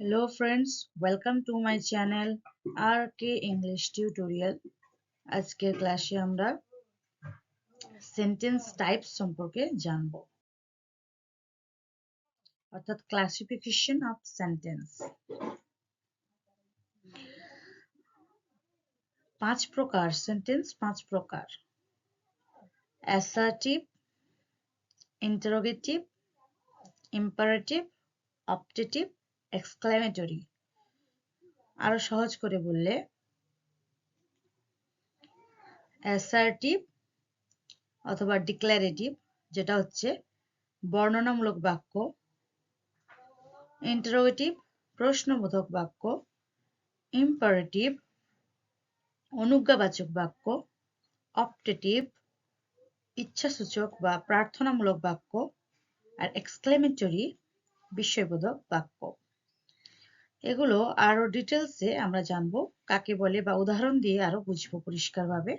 Hello friends, welcome to my channel RK English Tutorial. আজকের ক্লাসে আমরা সেন্টেন্স টাইপস সম্পর্কে জানব। অর্থাৎ ক্লাসিফিকেশন অফ সেন্টেন্স পাঁচ প্রকার সেন্টেন্স পাঁচ প্রকার। Assertive interrogative imperative optative exclamatory আরও সহজ করে বললে অ্যাসার্টিভ অথবা ডিক্লারেটিভ যেটা হচ্ছে বর্ণনামূলক বাক্য ইন্টারোগেটিভ প্রশ্নবোধক বাক্য ইম্পারেটিভ অনুজ্ঞাবাচক বাক্য অপটেটিভ ইচ্ছাসূচক বা প্রার্থনামূলক বাক্য, আর এক্সক্লেমেটরি বিস্ময়বোধক বাক্য। এগুলো আরও ডিটেলসে আমরা জানব, কাকে বলে বা উদাহরণ দিয়ে আরও বুঝব পরিষ্কারভাবে।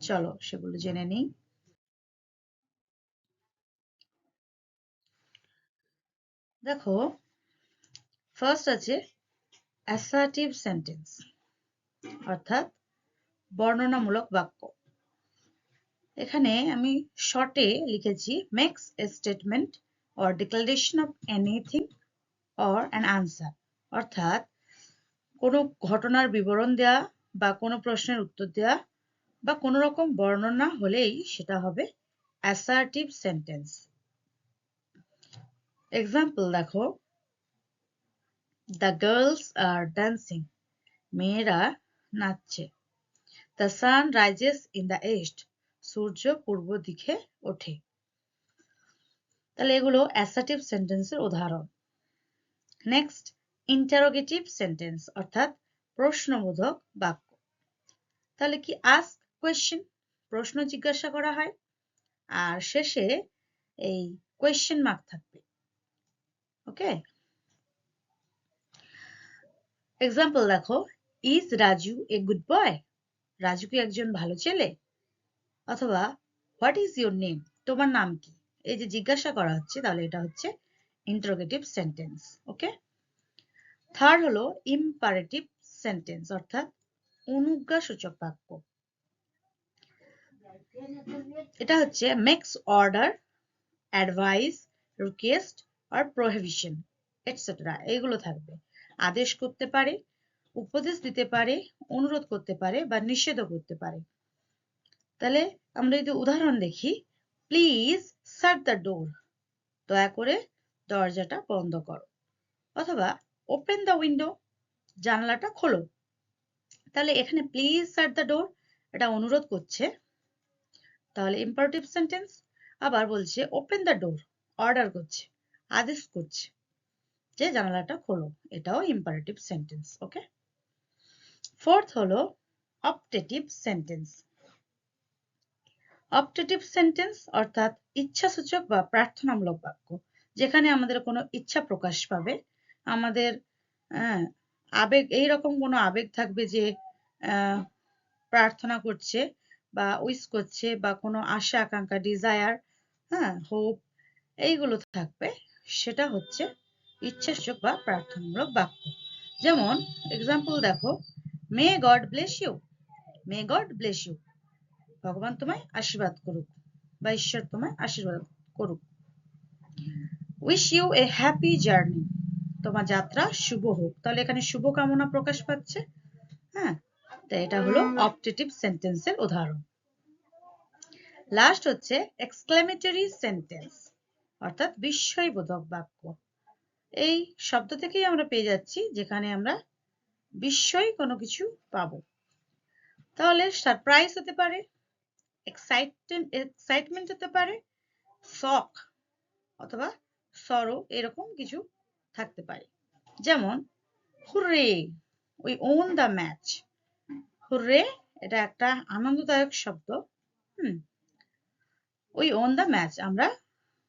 চলো সেগুলো জেনে নিই। দেখো ফার্স্ট আছে অ্যাসার্টিভ সেন্টেন্স অর্থাৎ বর্ণনামূলক বাক্য। এখানে আমি শর্টে লিখেছি makes a statement or declaration of anything or an answer অর্থাৎ কোনো ঘটনার বিবরণ দেয়া বা কোনো প্রশ্নের উত্তর দেয়া বা কোনো রকম বর্ণনা হলেই সেটা হবে অ্যাসার্টিভ সেন্টেন্স এক্সাম্পল দেখো দ্য গার্লস আর ড্যান্সিং মেয়েরা নাচছে। The sun rises in the east সূর্য পূর্ব দিকে ওঠে। তাহলে এগুলো অ্যাসার্টিভ সেন্টেন্সের উদাহরণ। নেক্সট ইন্টারোগেটিভ সেন্টেন্স অর্থাৎ প্রশ্নবোধক বাক্য। তাহলে কি আস্ক কোয়েশ্চেন প্রশ্ন জিজ্ঞাসা করা হয়। আর শেষে এই কোয়েশ্চেন মার্ক থাকবে। ওকে এক্সাম্পল দেখো is Raju a good boy Raju কি একজন ভালো ছেলে? অথবা হোয়াট ইজ ইউর নেম তোমার নাম কি? এই যে জিজ্ঞাসা করা হচ্ছে, তাহলে এটা হচ্ছে ইন্টারোগেটিভ সেন্টেন্স ওকে থার্ড হলো ইম্পারেটিভ সেন্টেন্স অর্থাৎ অনুজ্ঞা সূচক বাক্য। এটা হচ্ছে মেক্স অর্ডার অ্যাডভাইস রিকোয়েস্ট আর প্রোহিবিশন এটসেট্রা এইগুলো থাকবে। আদেশ করতে পারে, উপদেশ দিতে পারে, অনুরোধ করতে পারে বা নিষেধও করতে পারে। তাহলে আমরা যদি উদাহরণ দেখি প্লিজ শাট দ্য ডোর দয়া করে দরজাটা বন্ধ করো। অথবা ওপেন দ্য উইন্ডো জানলাটা খোলো। তাহলে এখানে প্লিজ শাট দ্য ডোর এটা অনুরোধ করছে। তাহলে ইম্পারেটিভ সেন্টেন্স আবার বলছে ওপেন দ্য ডোর অর্ডার করছে, আদেশ করছে যে জানালাটা খোলো। এটাও ইম্পারেটিভ সেন্টেন্স ওকে ফোর্থ হলো অপটেটিভ সেন্টেন্স অপটেটিভ সেন্টেন্স অর্থাৎ ইচ্ছাসূচক বা প্রার্থনামূলক বাক্য। যেখানে আমাদের কোনো ইচ্ছা প্রকাশ পাবে, আমাদের আবেগ, এইরকম কোনো আবেগ থাকবে যে প্রার্থনা করছে বা উইস করছে বা কোনো আশা, আকাঙ্ক্ষা, ডিজায়ার হ্যাঁ হোপ, এইগুলো থাকবে। সেটা হচ্ছে ইচ্ছাসূচক বা প্রার্থনামূলক বাক্য। যেমন এক্সাম্পল দেখো may God bless you may God bless you ভগবান তোমায় আশীর্বাদ করুক বা ঈশ্বর তোমায় আশীর্বাদ করুক। Wish you a happy journey তোমার যাত্রা শুভ হোক। তাহলে এখানে শুভ কামনা প্রকাশ পাচ্ছে। হ্যাঁ? তো এটা হলো অপটেটিভ সেন্টেন্সের উদাহরণ। লাস্ট হচ্ছে এক্সক্লেমেটরি সেন্টেন্স অর্থাৎ বিস্ময়বোধক বাক্য। এই শব্দ থেকেই আমরা পেয়ে যাচ্ছি, যেখানে আমরা বিস্ময় কোনো কিছু পাবো। তাহলে সারপ্রাইজ হতে পারে এক্সাইটমেন্ট হতে পারে শখ অথবা সরো এরকম কিছু থাকতে পারে। যেমন, hurray we won the match hurray এটা একটা আনন্দদায়ক শব্দ। Hmm. We won the match আমরা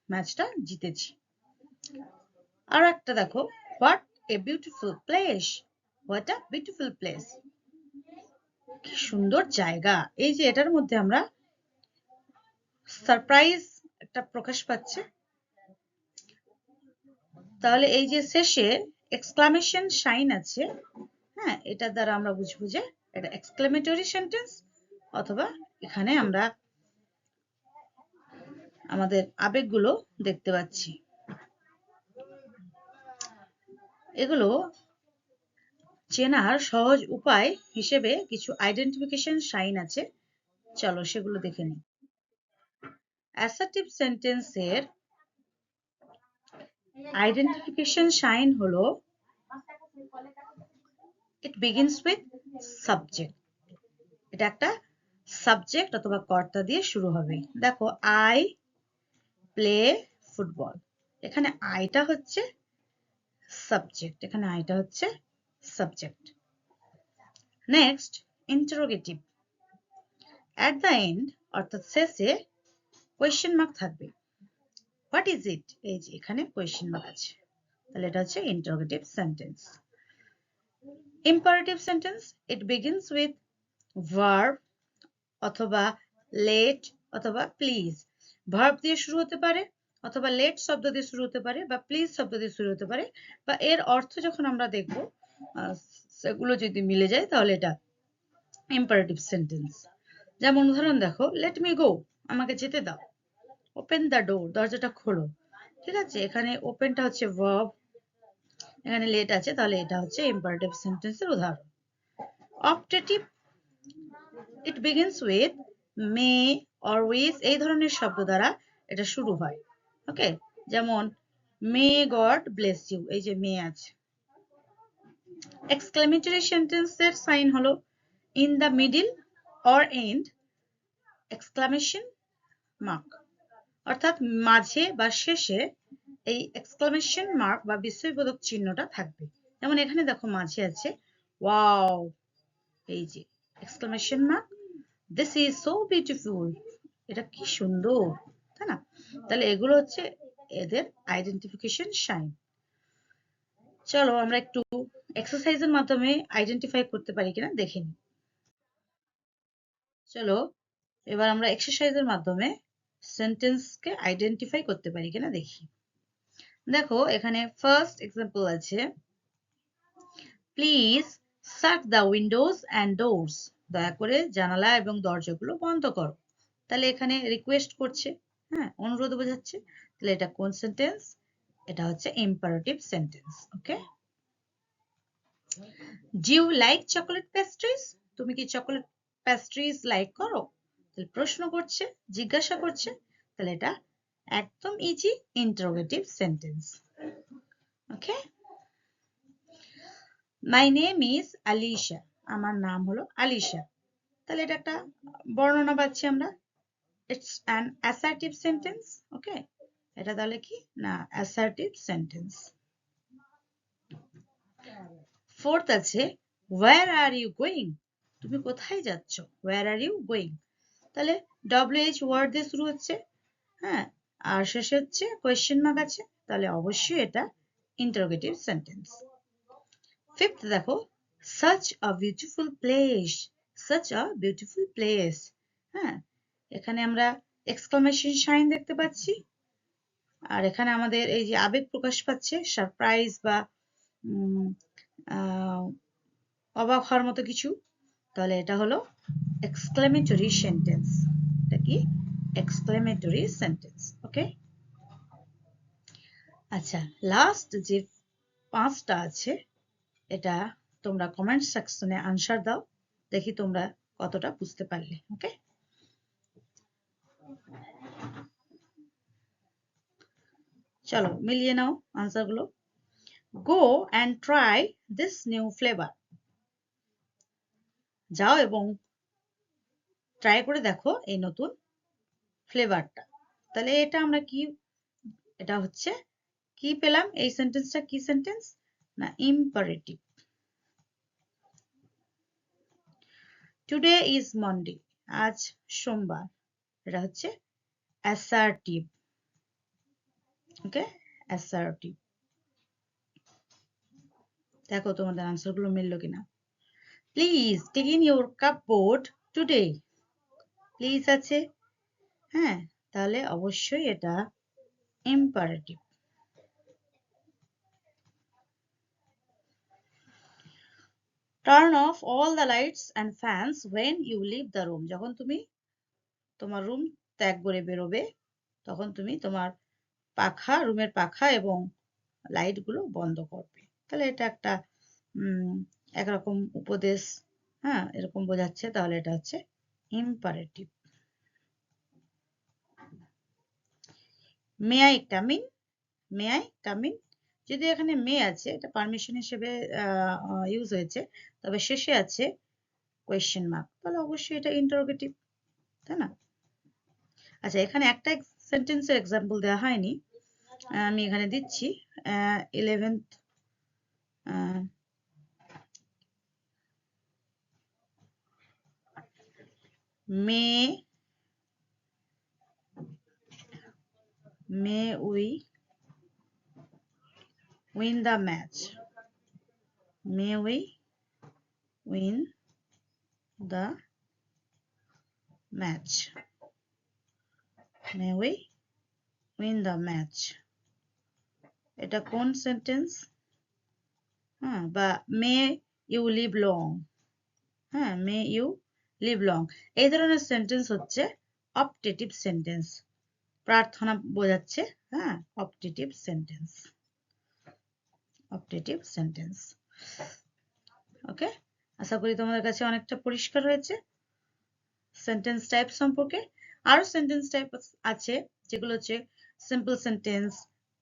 ম্যাচটা জিতেছি। আর একটা দেখো what a beautiful place what a beautiful place কি সুন্দর জায়গা। এই যে এটার মধ্যে আমরা সারপ্রাইজ একটা প্রকাশ পাচ্ছে। তাহলে এই যে শেষে এক্সক্লামেশন সাইন আছে হ্যাঁ এটার দ্বারা আমরা বুঝব যে এটা এক্সক্লেমেটরি সেন্টেন্স অথবা এখানে আমরা আমাদের আবেগগুলো দেখতে পাচ্ছি। এগুলো চেনার সহজ উপায় হিসেবে কিছু আইডেন্টিফিকেশন সাইন আছে। চলো সেগুলো দেখে নিই। অ্যাসার্টিভ সেন্টেন্সের আইডেন্টিফিকেশন সাইন হলো ইট বিগিনস উইথ সাবজেক্ট এটা একটা সাবজেক্ট অথবা কর্তা দিয়ে শুরু হবে। দেখো আই প্লে ফুটবল এখানে আইটা হচ্ছে সাবজেক্ট এখানে আইটা হচ্ছে subject next interrogative at the end অর্থাৎ শেষে কোয়েশ্চেন মার্ক থাকবে। হোয়াট ইজ ইট এই যে এখানে কোয়েশ্চেন মার্ক আছে। তাহলে এটা হচ্ছে interrogative sentence imperative sentence it begins with verb অথবা লেট অথবা প্লিজ ভার্ব দিয়ে শুরু হতে পারে অথবা লেট শব্দ দিয়ে শুরু হতে পারে বা প্লিজ শব্দ দিয়ে শুরু হতে পারে বা এর অর্থ যখন আমরা দেখব সেগুলো যদি মিলে যায় তাহলে এটা ইম্পারেটিভ সেন্টেন্স যেমন উদাহরণ দেখো লেট মি গো আমাকে যেতে দাও। ওপেন দ্য ডোর দরজাটা খোলো। ঠিক আছে? এখানে ওপেনটা হচ্ছে ভার্ব এখানে লেট আছে, তাহলে এটা হচ্ছে ইম্পারেটিভ সেন্টেন্সের উদাহরণ। Optative it begins with may or with এই ধরনের শব্দ দ্বারা এটা শুরু হয়। ওকে যেমন মে গড ব্লেস ইউ এই যে মে আছে। এক্সক্লেমেটরি সেন্টেন্সের সাইন হলো in the middle or end exclamation mark অর্থাৎ মাঝে বা শেষে এই এক্সক্লামেশন মার্ক বা বিস্ময়বোধক চিহ্নটা থাকবে। যেমন এখানে দেখো মাঝে আছে ওয়াও এই যে exclamation mark this is so beautiful এটা কি সুন্দর, তাই না? তাহলে এগুলো হচ্ছে এদের আইডেন্টিফিকেশন সাইন চলো আমরা একটু এক্সারসাইজের মাধ্যমে আইডেন্টিফাই করতে পারি কিনা, দেখে চলো, এবার আমরা এক্সারসাইজের মাধ্যমে সেন্টেন্সকে আইডেন্টিফাই করতে পারি কিনা দেখি। দেখো, এখানে ফার্স্ট এক্সাম্পল আছে। Please shut the windows and doors দয়া করে জানালা এবং দরজাগুলো বন্ধ করো। তাহলে এখানে রিকোয়েস্ট করছে। হ্যাঁ অনুরোধ বোঝাচ্ছে। তাহলে এটা কোন সেন্টেন্স এটা হচ্ছে imperative sentence okay do you like chocolate pastries তুমি কি চকোলেট প্যাস্ট্রিজ লাইক করো? তাহলে প্রশ্ন করছে, জিজ্ঞাসা করছে, তাহলে এটা একদম easy interrogative sentence okay my name is Alisha আমার নাম হলো আলিশা তাহলে এটা একটা বর্ণনা পাচ্ছি আমরা। It's an assertive sentence okay এটা তাহলে কি? না অ্যাসার্টিভ সেন্টেন্স ফোর্থ আছে ওয়ার আর ইউ গোয়িং তুমি কোথায় যাচ্ছ? ওয়ার আর ইউ গোয়িং তাহলে ডব্লিউ এইচ ওয়ার্ড দিয়ে শুরু হচ্ছে হ্যাঁ? আর শেষে হচ্ছে কোয়েশ্চেন মার্ক আছে, তাহলে অবশ্যই এটা ইন্টারোগেটিভ সেন্টেন্স ফিফথ দেখো such a beautiful place such a beautiful place হ্যাঁ? এখানে আমরা এক্সক্লামেশন সাইন দেখতে পাচ্ছি, আর এখানে আমাদের এই যে আবেগ প্রকাশ পাচ্ছে সারপ্রাইজ বা অবাক হওয়ার মতো কিছু তাহলে এটা হলো এক্সক্লেমেটরি সেন্টেন্স এটা কি? এক্সক্লেমেটরি সেন্টেন্স ওকে আচ্ছা লাস্ট যে পাঁচটা আছে, এটা তোমরা কমেন্ট সেকশনে আনসার দাও, দেখি তোমরা কতটা বুঝতে পারলে ওকে চলো, মিলিয়ে নাও আনসারগুলো go and try this new flavour যাও এবং ট্রাই করে দেখো এই নতুন ফ্লেভারটা তাহলে এটা আমরা কি, এটা হচ্ছে কি পেলাম? এই সেন্টেন্সটা কি সেন্টেন্স না ইম্পারেটিভ টুডে ইজ মন্ডে আজ সোমবার। এটা হচ্ছে অ্যাসার্টিভ ওকে অ্যাসার্টিভ দেখো তোমাদের আনসারগুলো মিললো কিনা। Please taking your cupboard today please আছে? হ্যাঁ তাহলে অবশ্যই এটা imperative turn off all the lights and fans when you leave the room যখন তুমি তোমার রুম ত্যাগ করে বেরোবে, তখন তুমি তোমার পাখা রুমের পাখা এবং লাইটগুলো বন্ধ করবে। তাহলে এটা একটা একরকম উপদেশ হ্যাঁ এরকম বোঝাচ্ছে, তাহলে এটা হচ্ছে imperative may I come in may I come in যদি এখানে মে আছে, এটা পারমিশন হিসেবে ইউজ হয়েছে, তবে শেষে আছে কোয়েশ্চেন মার্ক তাহলে অবশ্যই এটা ইন্টারোগেটিভ তাই না? আচ্ছা এখানে একটা সেন্টেন্সের এক্সাম্পল দেওয়া হয়নি, আমি এখানে দিচ্ছি eleventh may may we win the match may we win the match may we win the match এটা কোন সেন্টেন্স হ্যাঁ বা মে ইউ লিভ লং হ্যাঁ মে ইউ লিভ লং এই ধরনের সেন্টেন্স হচ্ছে অপটেটিভ সেন্টেন্স প্রার্থনা বোঝাচ্ছে হ্যাঁ optative sentence optative sentence okay আশা করি তোমাদের কাছে অনেকটা পরিষ্কার হয়েছে সেন্টেন্স টাইপ সম্পর্কে। আরও সেন্টেন্স টাইপ আছে, যেগুলো হচ্ছে simple sentence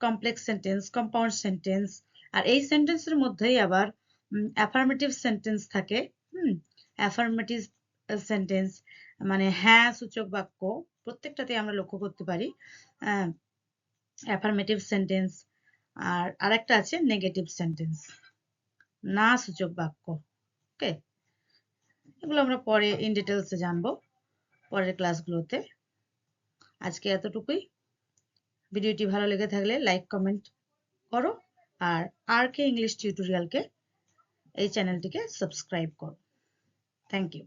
complex sentence compound sentence আর এই সেন্টেন্সের মধ্যেই আবার অ্যাফার্মেটিভ সেন্টেন্স থাকে। হুম অ্যাফার্মেটিভ সেন্টেন্স মানে হ্যাঁ সূচক বাক্য প্রত্যেকটাতে আমরা লক্ষ্য করতে পারি অ্যাফার্মেটিভ সেন্টেন্স আর আরেকটা আছে নেগেটিভ সেন্টেন্স না সূচক বাক্য ওকে এগুলো আমরা পরে ইন ডিটেলসে জানব, পরের ক্লাসগুলোতে আজকে এতটুকুই। ভিডিওটি ভালো লেগে থাকলে লাইক কমেন্ট করো, আর আর কে ইংলিশ টিউটোরিয়ালকে এই চ্যানেলটিকে সাবস্ক্রাইব করো। Thank you